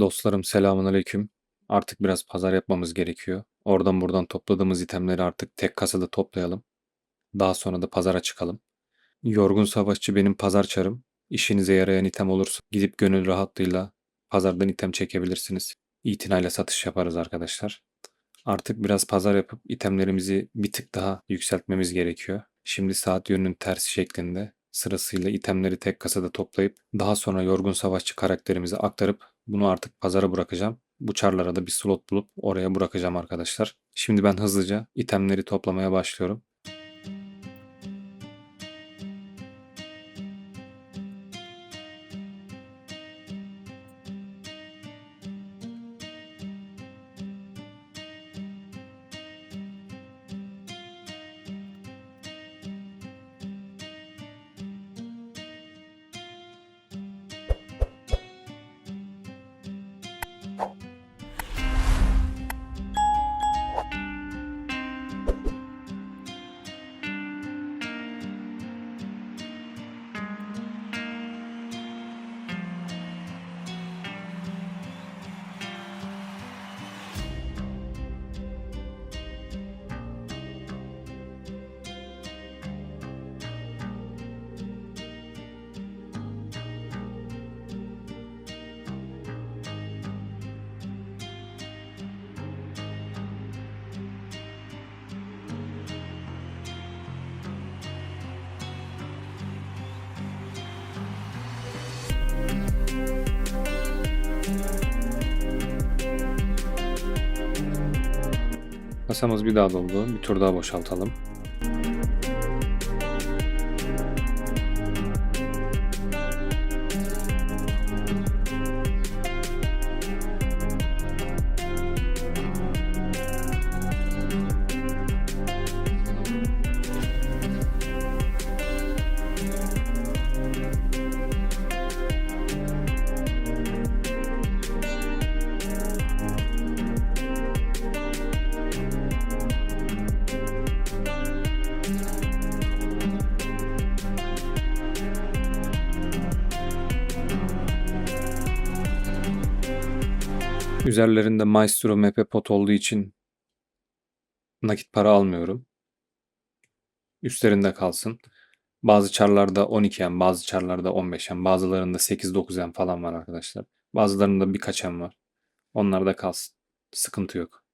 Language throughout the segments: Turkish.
Dostlarım selamünaleyküm. Artık biraz pazar yapmamız gerekiyor. Oradan buradan topladığımız itemleri artık tek kasada toplayalım. Daha sonra da pazara çıkalım. Yorgun Savaşçı benim pazar çarım. İşinize yarayan item olursa gidip gönül rahatlığıyla pazardan item çekebilirsiniz. İtinayla satış yaparız arkadaşlar. Artık biraz pazar yapıp itemlerimizi bir tık daha yükseltmemiz gerekiyor. Şimdi saat yönünün tersi şeklinde sırasıyla itemleri tek kasada toplayıp daha sonra yorgun savaşçı karakterimizi aktarıp bunu artık pazara bırakacağım. Bu çarlara da bir slot bulup oraya bırakacağım arkadaşlar. Şimdi ben hızlıca itemleri toplamaya başlıyorum. Kasamız bir daha doldu. Bir tur daha boşaltalım. Üzerlerinde Maestro MP pot olduğu için nakit para almıyorum. Üstlerinde kalsın. Bazı çarlarda 12 en, bazı çarlarda 15 en, bazılarında 8-9 en falan var arkadaşlar. Bazılarında birkaç en var. Onlar da kalsın. Sıkıntı yok.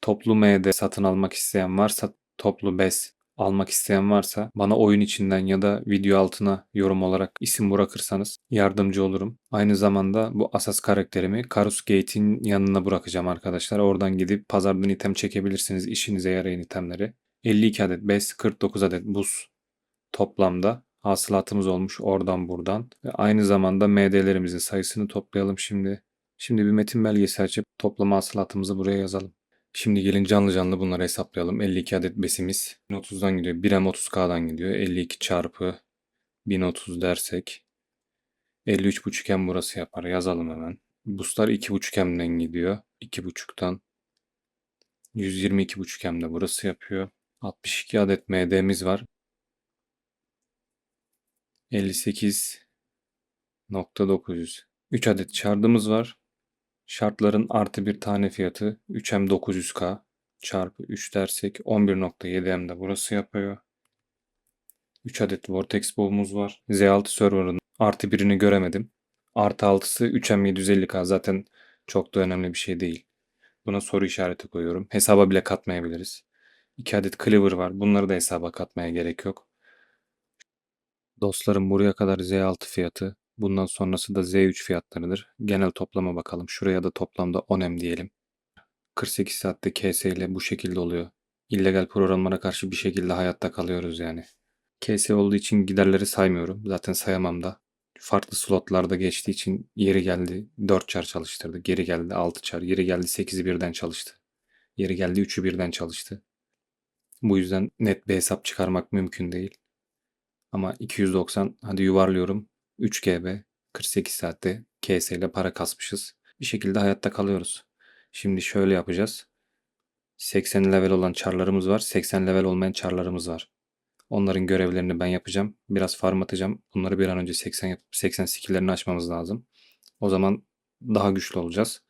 Toplu MD satın almak isteyen varsa, toplu BES almak isteyen varsa bana oyun içinden ya da video altına yorum olarak isim bırakırsanız yardımcı olurum. Aynı zamanda bu asas karakterimi Karus Gate'in yanına bırakacağım arkadaşlar. Oradan gidip pazardan item çekebilirsiniz. işinize yarayan itemleri. 52 adet BES, 49 adet buz toplamda hasılatımız olmuş oradan buradan. Ve aynı zamanda MD'lerimizin sayısını toplayalım şimdi. Şimdi bir metin belgesi açıp toplama hasılatımızı buraya yazalım. Şimdi gelin canlı canlı bunları hesaplayalım. 52 adet besimiz 1030'dan gidiyor. 1 M30K'dan gidiyor. 52 çarpı 1030 dersek 53.5 M burası yapar. Yazalım hemen. Buslar 2.5 M'den gidiyor. 2.5'tan 122.5 M de burası yapıyor. 62 adet MD'miz var. 58.900 3 adet çardımız var. Şartların artı bir tane fiyatı 3M 900K çarpı 3 dersek 11.7M de burası yapıyor. 3 adet Vortex boğumuz var. Z6 server'ın artı birini göremedim. Artı 6'sı 3M 750K zaten çok da önemli bir şey değil. Buna soru işareti koyuyorum. Hesaba bile katmayabiliriz. 2 adet Cleaver var. Bunları da hesaba katmaya gerek yok. Dostlarım buraya kadar Z6 fiyatı. Bundan sonrası da Z3 fiyatlarıdır. Genel toplama bakalım. Şuraya da toplamda 10M diyelim. 48 saatte KS ile bu şekilde oluyor. İllegal programlara karşı bir şekilde hayatta kalıyoruz yani. KS olduğu için giderleri saymıyorum. Zaten sayamam da. Farklı slotlarda geçtiği için yeri geldi 4 çar çalıştırdı. Geri geldi 6 çar. Yeri geldi 8'i birden çalıştı. Yeri geldi 3'ü birden çalıştı. Bu yüzden net bir hesap çıkarmak mümkün değil. Ama 290 hadi yuvarlıyorum 3 GB 48 saatte KS ile para kasmışız. Bir şekilde hayatta kalıyoruz. Şimdi şöyle yapacağız. 80 level olan çarlarımız var. 80 level olmayan çarlarımız var. Onların görevlerini ben yapacağım. Biraz farm atacağım. Bunları bir an önce 80 yapıp 80 skill'lerini açmamız lazım. O zaman daha güçlü olacağız.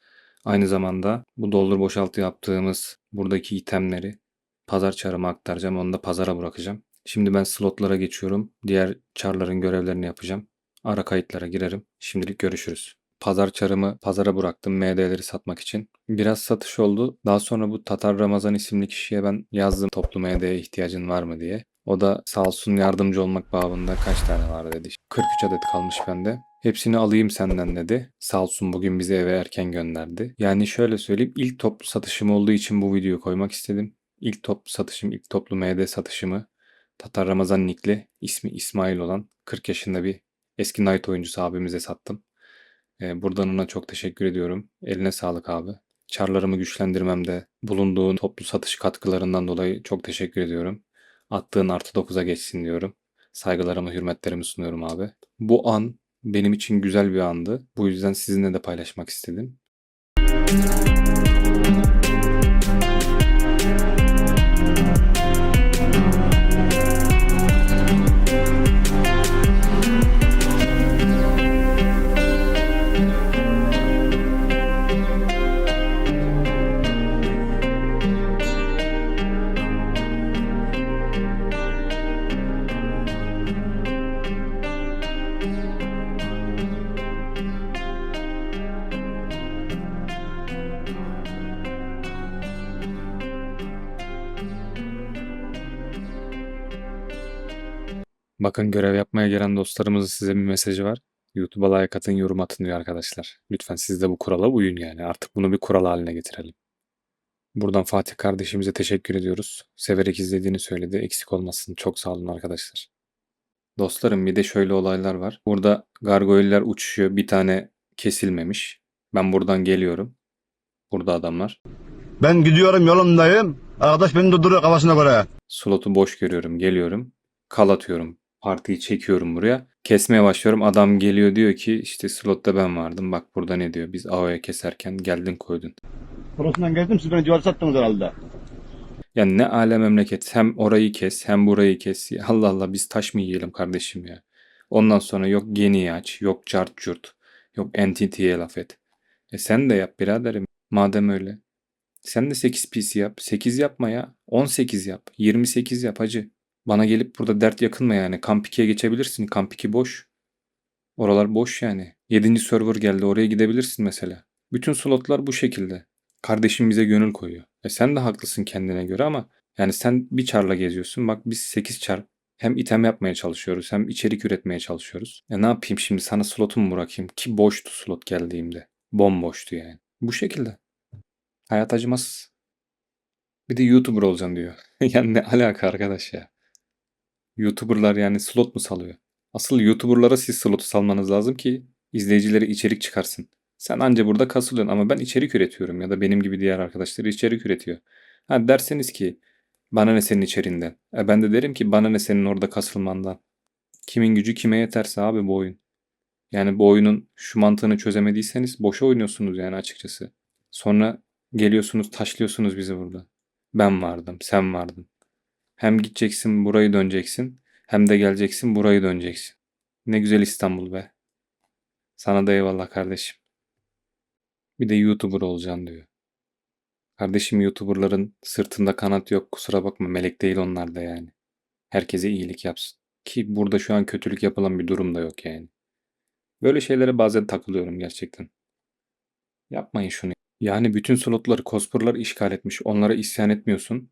Aynı zamanda bu doldur boşaltı yaptığımız buradaki itemleri pazar çarıma aktaracağım. Onu da pazara bırakacağım. Şimdi ben slotlara geçiyorum. Diğer çarların görevlerini yapacağım. Ara kayıtlara girerim. Şimdilik görüşürüz. Pazar çarımı pazara bıraktım MD'leri satmak için. Biraz satış oldu. Daha sonra bu Tatar Ramazan isimli kişiye ben yazdım toplu MD'ye ihtiyacın var mı diye. O da sağ olsun yardımcı olmak babında kaç tane var dedi. 43 adet kalmış bende. Hepsini alayım senden dedi. Sağ olsun bugün bizi eve erken gönderdi. Yani şöyle söyleyeyim ilk toplu satışım olduğu için bu videoyu koymak istedim. İlk toplu satışım, ilk toplu MD satışımı Tatar Ramazan Nikli ismi İsmail olan 40 yaşında bir eski Knight oyuncusu abimize sattım. Ee, buradan ona çok teşekkür ediyorum. Eline sağlık abi. Çarlarımı güçlendirmemde bulunduğun toplu satış katkılarından dolayı çok teşekkür ediyorum. Attığın artı 9'a geçsin diyorum. Saygılarımı, hürmetlerimi sunuyorum abi. Bu an benim için güzel bir andı. Bu yüzden sizinle de paylaşmak istedim. Bakın görev yapmaya gelen dostlarımızın size bir mesajı var. YouTube'a like atın, yorum atın diyor arkadaşlar. Lütfen siz de bu kurala uyun yani. Artık bunu bir kural haline getirelim. Buradan Fatih kardeşimize teşekkür ediyoruz. Severek izlediğini söyledi. Eksik olmasın. Çok sağ olun arkadaşlar. Dostlarım bir de şöyle olaylar var. Burada gargoyleler uçuşuyor. Bir tane kesilmemiş. Ben buradan geliyorum. Burada adamlar. Ben gidiyorum yolumdayım. Arkadaş beni durduruyor kafasına göre. Slotu boş görüyorum. Geliyorum. Kal atıyorum. Partiyi çekiyorum buraya. Kesmeye başlıyorum. Adam geliyor diyor ki işte slotta ben vardım. Bak burada ne diyor. Biz AO'ya keserken geldin koydun. Burasından geldim siz beni civarı sattınız herhalde. Yani ne ale memleket. Hem orayı kes hem burayı kes. Allah Allah biz taş mı yiyelim kardeşim ya. Ondan sonra yok geni aç. Yok cart curt. Yok entity'ye laf et. E sen de yap biraderim. Madem öyle. Sen de 8 PC yap. 8 yapma ya. 18 yap. 28 yap hacı. Bana gelip burada dert yakınma yani. Kamp 2'ye geçebilirsin. Kamp 2 boş. Oralar boş yani. 7. server geldi. Oraya gidebilirsin mesela. Bütün slotlar bu şekilde. Kardeşim bize gönül koyuyor. E sen de haklısın kendine göre ama yani sen bir çarla geziyorsun. Bak biz 8 çar hem item yapmaya çalışıyoruz hem içerik üretmeye çalışıyoruz. E ne yapayım şimdi sana slotumu bırakayım ki boştu slot geldiğimde. Bomboştu yani. Bu şekilde. Hayat acımasız. Bir de YouTuber olacaksın diyor. yani ne alaka arkadaş ya. YouTuber'lar yani slot mu salıyor? Asıl YouTuber'lara siz slotu salmanız lazım ki izleyicileri içerik çıkarsın. Sen anca burada kasılıyorsun ama ben içerik üretiyorum ya da benim gibi diğer arkadaşlar içerik üretiyor. Ha derseniz ki bana ne senin içeriğinden. E ben de derim ki bana ne senin orada kasılmandan. Kimin gücü kime yeterse abi bu oyun. Yani bu oyunun şu mantığını çözemediyseniz boşa oynuyorsunuz yani açıkçası. Sonra geliyorsunuz taşlıyorsunuz bizi burada. Ben vardım, sen vardın. Hem gideceksin burayı döneceksin hem de geleceksin burayı döneceksin. Ne güzel İstanbul be. Sana da eyvallah kardeşim. Bir de YouTuber olacaksın diyor. Kardeşim YouTuber'ların sırtında kanat yok kusura bakma melek değil onlar da yani. Herkese iyilik yapsın. Ki burada şu an kötülük yapılan bir durum da yok yani. Böyle şeylere bazen takılıyorum gerçekten. Yapmayın şunu. Yani bütün slotları cosplay'lar işgal etmiş. Onlara isyan etmiyorsun.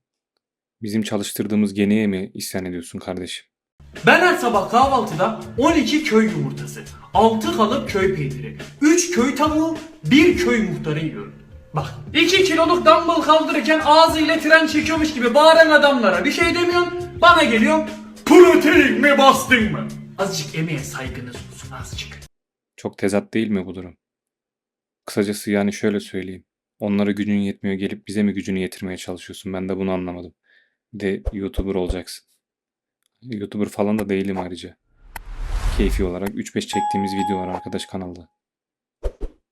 Bizim çalıştırdığımız geniye mi isyan ediyorsun kardeşim? Ben her sabah kahvaltıda 12 köy yumurtası, 6 kalıp köy peyniri, 3 köy tavuğu, 1 köy muhtarı yiyorum. Bak 2 kiloluk dumbbell kaldırırken ağzıyla tren çekiyormuş gibi bağıran adamlara bir şey demiyorsun. Bana geliyor protein mi bastın mı? Azıcık emeğe saygınız olsun azıcık. Çok tezat değil mi bu durum? Kısacası yani şöyle söyleyeyim. Onlara gücün yetmiyor gelip bize mi gücünü yetirmeye çalışıyorsun? Ben de bunu anlamadım. De YouTuber olacaksın. YouTuber falan da değilim ayrıca. Keyfi olarak 3-5 çektiğimiz video var arkadaş kanalda.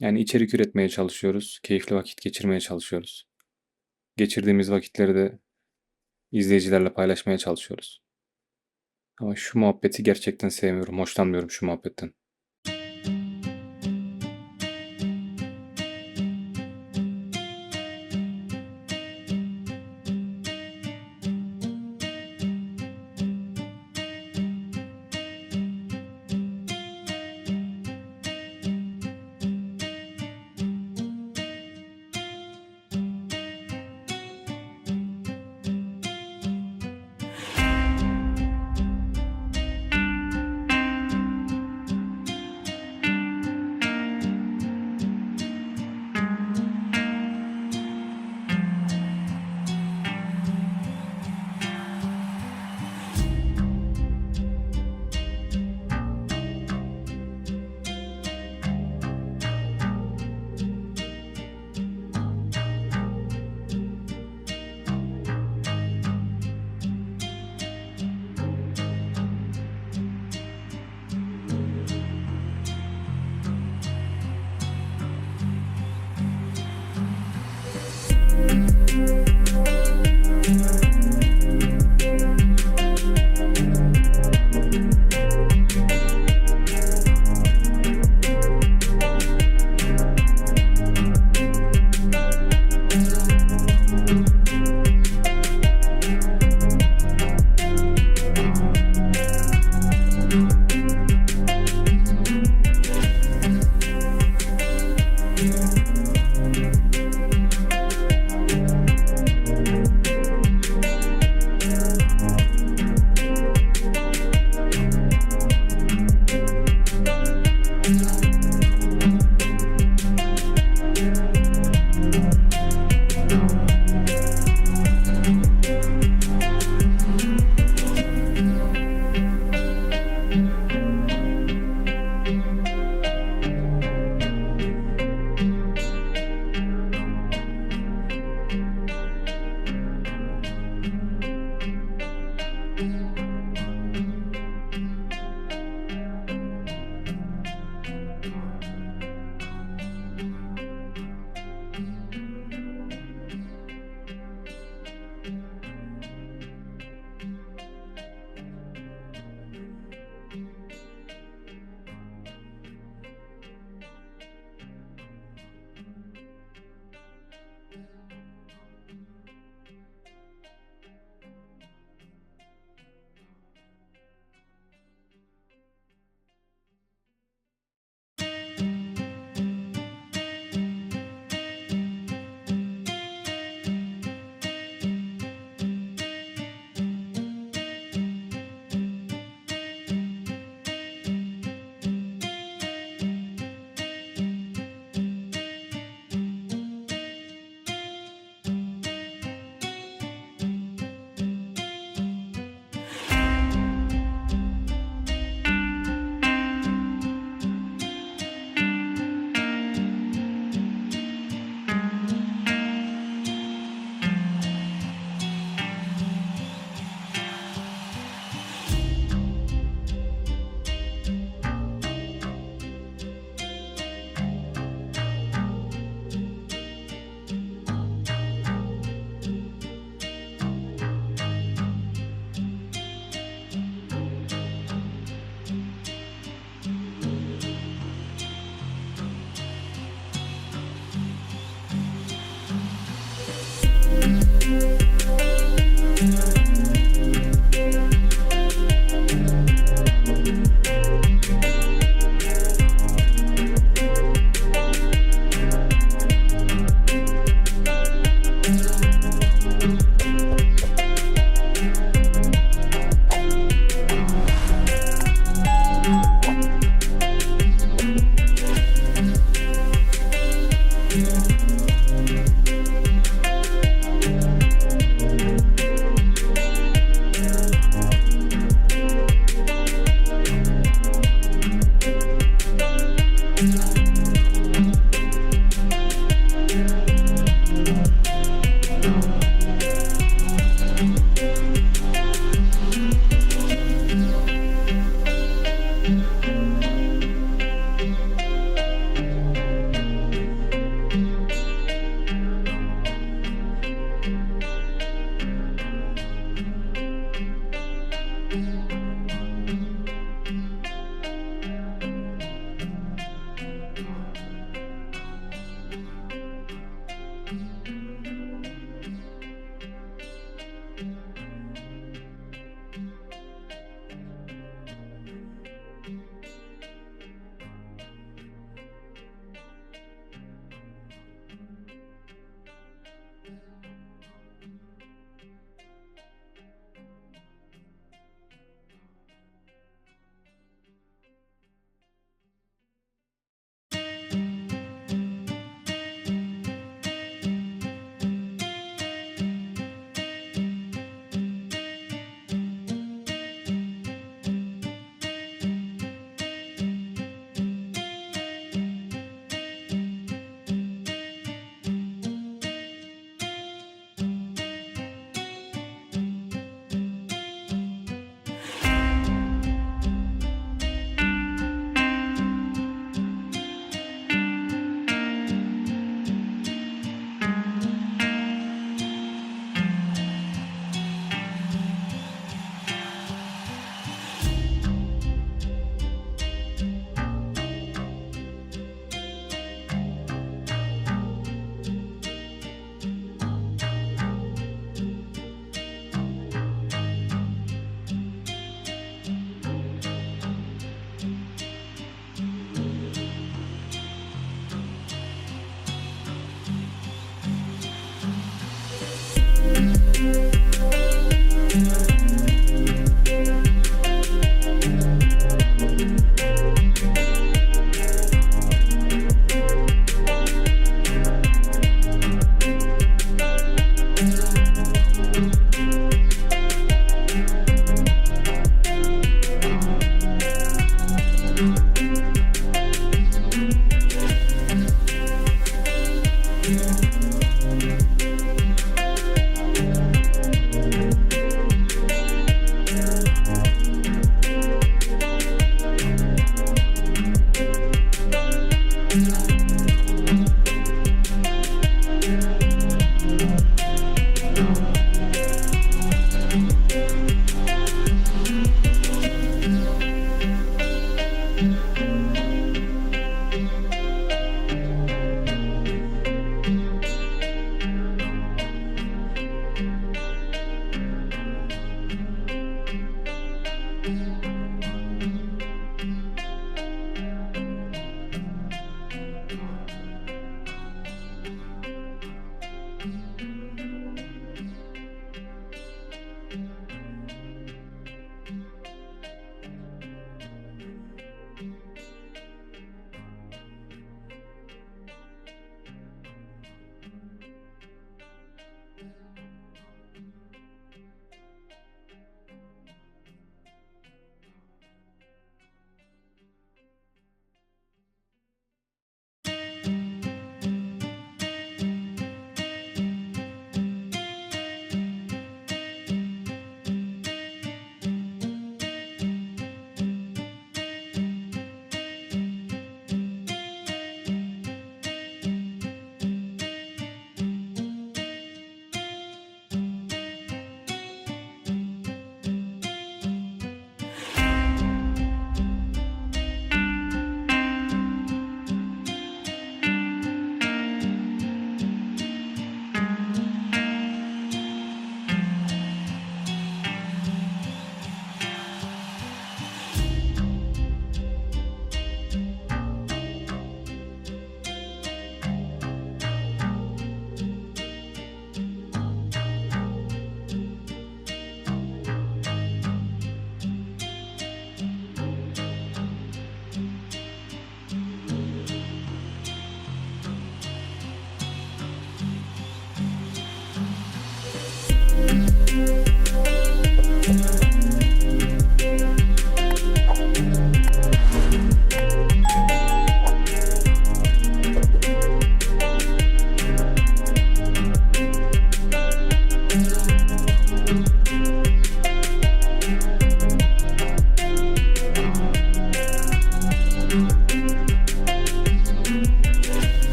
Yani içerik üretmeye çalışıyoruz. Keyifli vakit geçirmeye çalışıyoruz. Geçirdiğimiz vakitleri de izleyicilerle paylaşmaya çalışıyoruz. Ama şu muhabbeti gerçekten sevmiyorum. Hoşlanmıyorum şu muhabbetten.